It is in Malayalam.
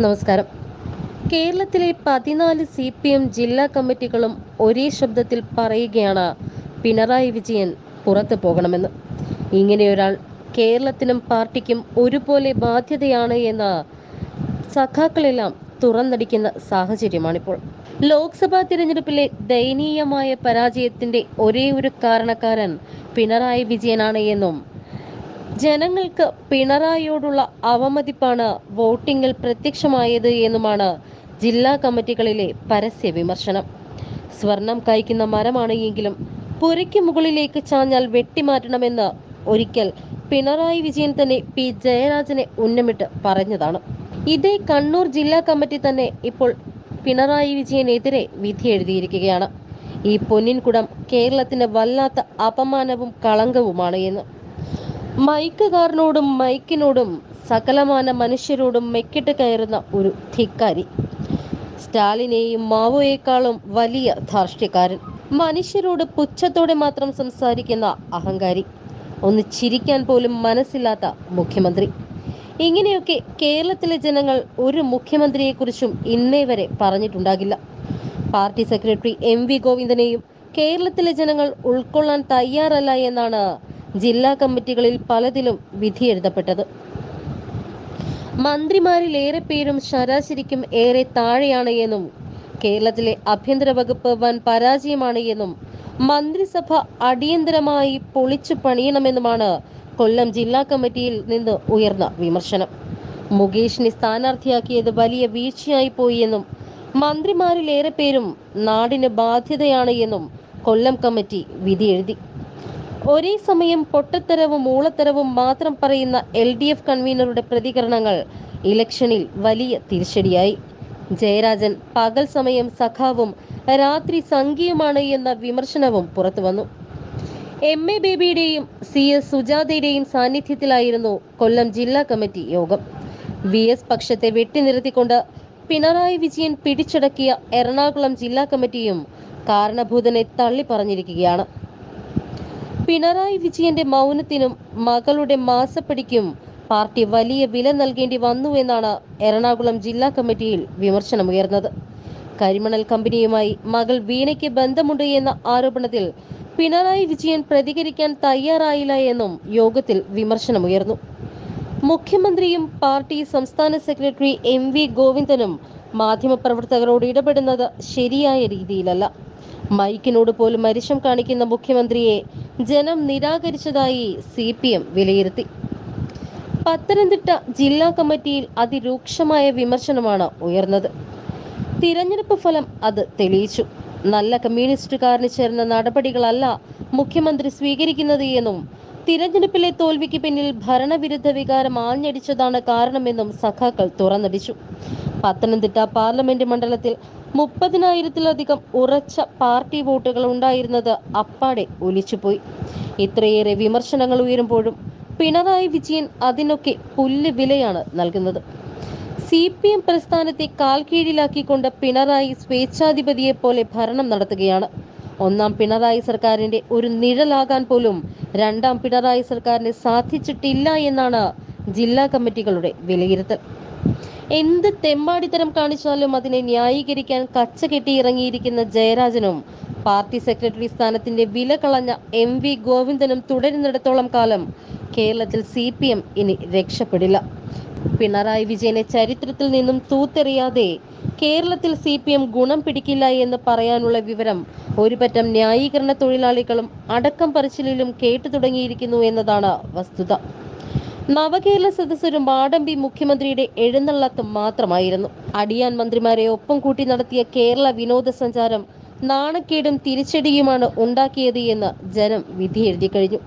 നമസ്കാരം. കേരളത്തിലെ പതിനാല് സി പി എം ജില്ലാ കമ്മിറ്റികളും ഒരേ ശബ്ദത്തിൽ പറയുകയാണ് പിണറായി വിജയൻ പുറത്തു പോകണമെന്ന്. ഇങ്ങനെയൊരാൾ കേരളത്തിനും പാർട്ടിക്കും ഒരുപോലെ ബാധ്യതയാണ് എന്ന സഖാക്കളെല്ലാം തുറന്നടിക്കുന്ന സാഹചര്യമാണിപ്പോൾ. ലോക്സഭാ തിരഞ്ഞെടുപ്പിലെ ദയനീയമായ പരാജയത്തിന്റെ ഒരേ ഒരു കാരണക്കാരൻ പിണറായി വിജയനാണ് എന്നും ജനങ്ങൾക്ക് പിണറായിയോടുള്ള അവമതിപ്പാണ് വോട്ടിങ്ങിൽ പ്രത്യക്ഷമായത് എന്നുമാണ് ജില്ലാ കമ്മിറ്റികളിലെ പരസ്യ വിമർശനം. സ്വർണം കായ്ക്കുന്ന മരമാണ് എങ്കിലും പുരയ്ക്ക് മുകളിലേക്ക് ചാഞ്ഞാൽ വെട്ടിമാറ്റണമെന്ന് ഒരിക്കൽ പിണറായി വിജയൻ തന്നെ പി ജയരാജനെ ഉന്നമിട്ട് പറഞ്ഞതാണ്. ഇതേ കണ്ണൂർ ജില്ലാ കമ്മിറ്റി തന്നെ ഇപ്പോൾ പിണറായി വിജയനെതിരെ വിധി എഴുതിയിരിക്കുകയാണ്. ഈ പൊന്നിൻകുടം കേരളത്തിന് വല്ലാത്ത അപമാനവും കളങ്കവുമാണ് എന്ന് മൈക്കുകാരനോടും മൈക്കിനോടും സകലമാന മനുഷ്യരോടും മെക്കിട്ട് കയറുന്ന ഒരു ധിക്കാരി. സ്റ്റാലിനെയും മാവോയേക്കാളും വലിയ ധാർഷ്ട്യക്കാരൻ. മനുഷ്യരോട് പുച്ഛത്തോടെ മാത്രം സംസാരിക്കുന്ന അഹങ്കാരി. ഒന്ന് ചിരിക്കാൻ പോലും മനസ്സില്ലാത്ത മുഖ്യമന്ത്രി. ഇങ്ങനെയൊക്കെ കേരളത്തിലെ ജനങ്ങൾ ഒരു മുഖ്യമന്ത്രിയെക്കുറിച്ചും ഇന്നേ വരെ പറഞ്ഞിട്ടുണ്ടാകില്ല. പാർട്ടി സെക്രട്ടറി എം വി ഗോവിന്ദനെയും കേരളത്തിലെ ജനങ്ങൾ ഉൾക്കൊള്ളാൻ തയ്യാറല്ല എന്നാണ് ജില്ലാ കമ്മിറ്റികളിൽ പലതിലും മന്ത്രിമാരിൽ ഏറെ പേരും ശരാശരിക്കും ഏറെ താഴെയാണ് എന്നും കേരളത്തിലെ ആഭ്യന്തര വകുപ്പ് വൻ പരാജയമാണ് എന്നും മന്ത്രിസഭ അടിയന്തരമായി പൊളിച്ചു പണിയണമെന്നുമാണ് കൊല്ലം ജില്ലാ കമ്മിറ്റിയിൽ നിന്ന് ഉയർന്ന വിമർശനം. മുകേഷിനെ സ്ഥാനാർത്ഥിയാക്കിയത് വലിയ വീഴ്ചയായി പോയി എന്നും മന്ത്രിമാരിൽ ഏറെ പേരും നാടിന് ബാധ്യതയാണ് എന്നും കൊല്ലം കമ്മിറ്റി വിധി എഴുതി ഒരേ സമയം പൊട്ടത്തരവും മൂളത്തരവും മാത്രം പറയുന്ന എൽ ഡി എഫ് കൺവീനറുടെ പ്രതികരണങ്ങൾ ഇലക്ഷനിൽ വലിയ തിരിച്ചടിയായി. ജയരാജൻ പകൽ സമയം സഖാവും രാത്രി സംഘിയുമാണ് എന്ന വിമർശനവും പുറത്തുവന്നു എം എ ബേബിയുടെയും സി എസ് സുജാതയുടെയും സാന്നിധ്യത്തിലായിരുന്നു കൊല്ലം ജില്ലാ കമ്മിറ്റി യോഗം. വി എസ് പക്ഷത്തെ വെട്ടിനിർത്തിക്കൊണ്ട് പിണറായി വിജയൻ പിടിച്ചടക്കിയ എറണാകുളം ജില്ലാ കമ്മിറ്റിയും കാരണഭൂതനെ തള്ളി പറഞ്ഞിരിക്കുകയാണ് പിണറായി വിജയന്റെ മൗനത്തിനും മകളുടെ മാസപ്പടിക്കും പാർട്ടി വലിയ വില നൽകേണ്ടി വന്നു എന്നാണ് എറണാകുളം ജില്ലാ കമ്മിറ്റിയിൽ വിമർശനമുയർന്നത്. കരിമണൽ കമ്പനിയുമായി മകൾ വീണയ്ക്ക് ബന്ധമുണ്ട് എന്ന ആരോപണത്തിൽ പിണറായി വിജയൻ പ്രതികരിക്കാൻ തയ്യാറായില്ല എന്നും യോഗത്തിൽ വിമർശനമുയർന്നു. മുഖ്യമന്ത്രിയും പാർട്ടി സംസ്ഥാന സെക്രട്ടറി എം വി ഗോവിന്ദനും മാധ്യമപ്രവർത്തകരോട് ഇടപെടുന്നത് ശരിയായ രീതിയിലല്ല. മൈക്കിനോട് പോലും മരിശം കാണിക്കുന്ന മുഖ്യമന്ത്രിയെ ജനം നിരാകരിച്ചതായി സി പി എം വിലയിരുത്തി. പത്തനംതിട്ട ജില്ലാ കമ്മിറ്റിയിൽ അതിരൂക്ഷമായ വിമർശനമാണ് ഉയർന്നത്. തിരഞ്ഞെടുപ്പ് ഫലം അത് തെളിയിച്ചു. നല്ല കമ്മ്യൂണിസ്റ്റുകാരന് ചേർന്ന നടപടികളല്ല മുഖ്യമന്ത്രി സ്വീകരിക്കുന്നത് എന്നും തിരഞ്ഞെടുപ്പിലെ തോൽവിക്ക് പിന്നിൽ ഭരണവിരുദ്ധ വികാരം ആഞ്ഞടിച്ചതാണ് കാരണമെന്നും സഖാക്കൾ തുറന്നടിച്ചു. പത്തനംതിട്ട പാർലമെന്റ് മണ്ഡലത്തിൽ മുപ്പതിനായിരത്തിലധികം ഉറച്ച പാർട്ടി വോട്ടുകൾ ഉണ്ടായിരുന്നത് അപ്പാടെ ഒലിച്ചുപോയി. ഇത്രയേറെ വിമർശനങ്ങൾ ഉയരുമ്പോഴും പിണറായി വിജയൻ അതിനൊക്കെ പുല്ല് വിലയാണ് നൽകുന്നത്. സി പി എം പ്രസ്ഥാനത്തെ കാൽക്കീഴിലാക്കിക്കൊണ്ട് പിണറായി സ്വേച്ഛാധിപതിയെ പോലെ ഭരണം നടത്തുകയാണ്. ഒന്നാം പിണറായി സർക്കാരിന്റെ ഒരു നിഴലാകാൻ പോലും രണ്ടാം പിണറായി സർക്കാരിന് സാധിച്ചിട്ടില്ല എന്നാണ് ജില്ലാ കമ്മിറ്റികളുടെ വിലയിരുത്തൽ. എന്ത് തെമ്മാടിത്തരം കാണിച്ചാലും അതിനെ ന്യായീകരിക്കാൻ കച്ച കെട്ടി ഇറങ്ങിയിരിക്കുന്ന ജയരാജനും പാർട്ടി സെക്രട്ടറി സ്ഥാനത്തിന്റെ വില കളഞ്ഞ എം വി ഗോവിന്ദനും തുടരുന്നിടത്തോളം കാലം കേരളത്തിൽ സി പി എം ഇനി രക്ഷപ്പെടില്ല. പിണറായി വിജയനെ ചരിത്രത്തിൽ നിന്നും തൂത്തെറിയാതെ കേരളത്തിൽ സി പി എം ഗുണം പിടിക്കില്ല എന്ന് പറയാനുള്ള വിവരം ഒരുപറ്റം ന്യായീകരണ തൊഴിലാളികളും അടക്കം പറച്ചിലിലും കേട്ടു തുടങ്ങിയിരിക്കുന്നു എന്നതാണ് വസ്തുത. നവകേരള സദസ്സൊരു മാടമ്പി മുഖ്യമന്ത്രിയുടെ എഴുന്നള്ളത്ത് മാത്രമായിരുന്നു. അടിയാൻ മന്ത്രിമാരെ ഒപ്പം കൂട്ടി നടത്തിയ കേരള വിനോദസഞ്ചാരം നാണക്കേടും തിരിച്ചടിയുമാണ് ഉണ്ടാക്കിയത് എന്ന് ജനം വിധിയെഴുതി കഴിഞ്ഞു.